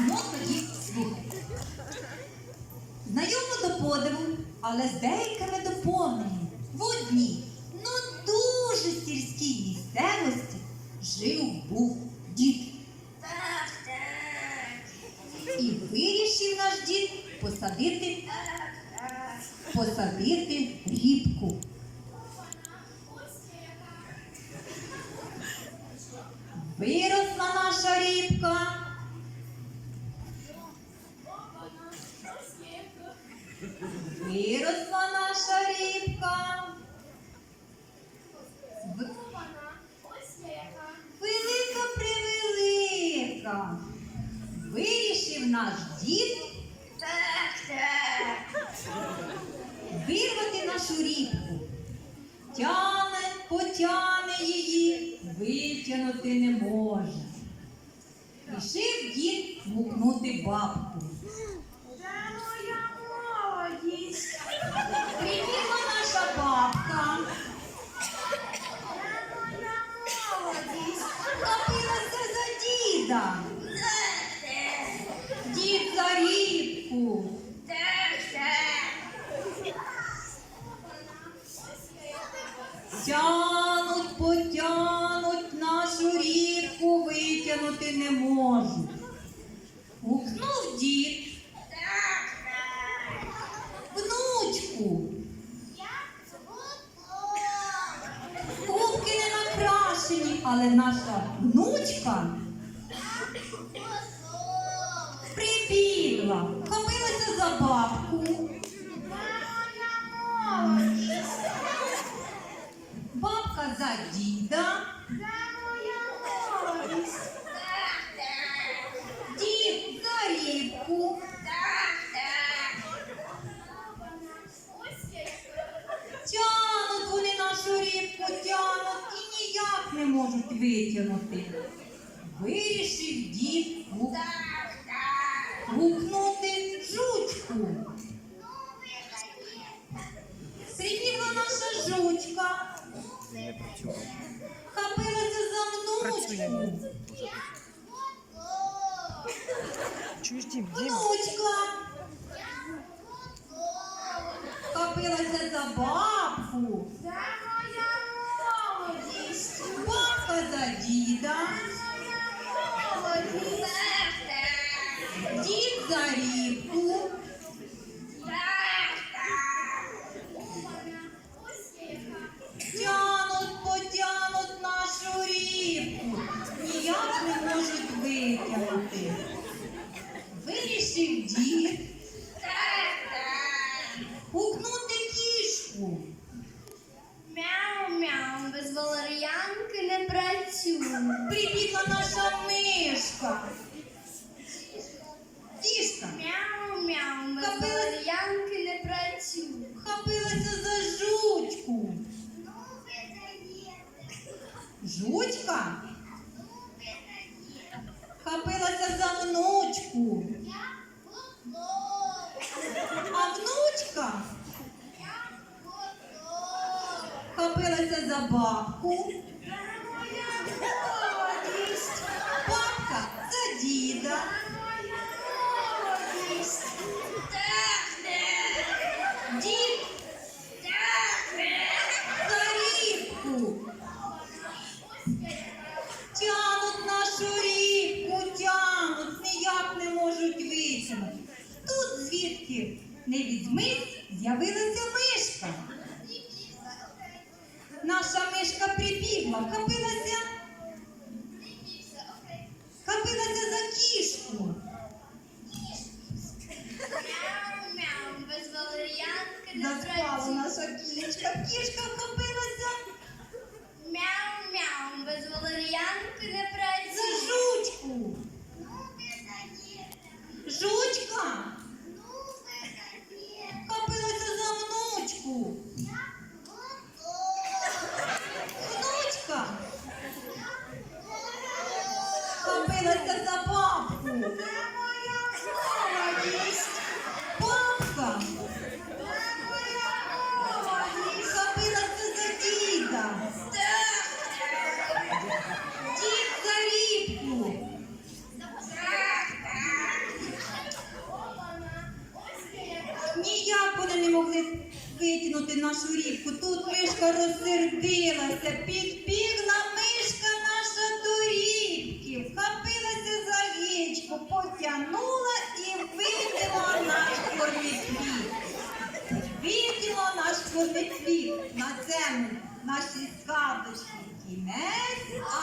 Ну, тоді слухайте. Знайомо до подиву, але з деякими доповненнями. В одній, ну дуже сільській місцевості жив був дід. Так, так. І вирішив наш дід посадити, посадити рібку. Виросла наша рібка. Превелика. Вирішив наш дід вирвати нашу рібку. Тяне, потяне її, витягнути не може. Рішив дід гукнути бабку. Діда. Дід за рібку. Тянуть, потянуть нашу рібку, витягнути не можуть. Гукнув дід, внучку, губки не накрашені, але наша внучка не можуть витягнути. Вирішив дід гукнути жучку. Прибігла наша жучка, хапилася за внучку. Внучка хапилася за бабку. Витягнути. Вирішив дід гукнути кішку. Мяу-мяу, без валер'янки не працюю. Прибігла наша мишка. Кішка Мяу-мяу, без Капець. Внучку. А внучка хопилася за бабку. Бабка за діда. Дід за рібку. Тянуть нашу рібку, тянуть, ніяк не можуть витягнути. Тут звідки не візьмись, з'явилася мишка. Наша мишка прибігла, хапилася, за бабку? Це моя молодість. Бабка. Це моя молодість. Хапила це за діда. Так. Дід за рідку. Ніяк вони не могли викинути нашу рідку. Тут мишка розсердилася, підбігла потягнула і виділа наш корнеплід. Виділа наш корнеплід на землю наші сказочки. Кінець акту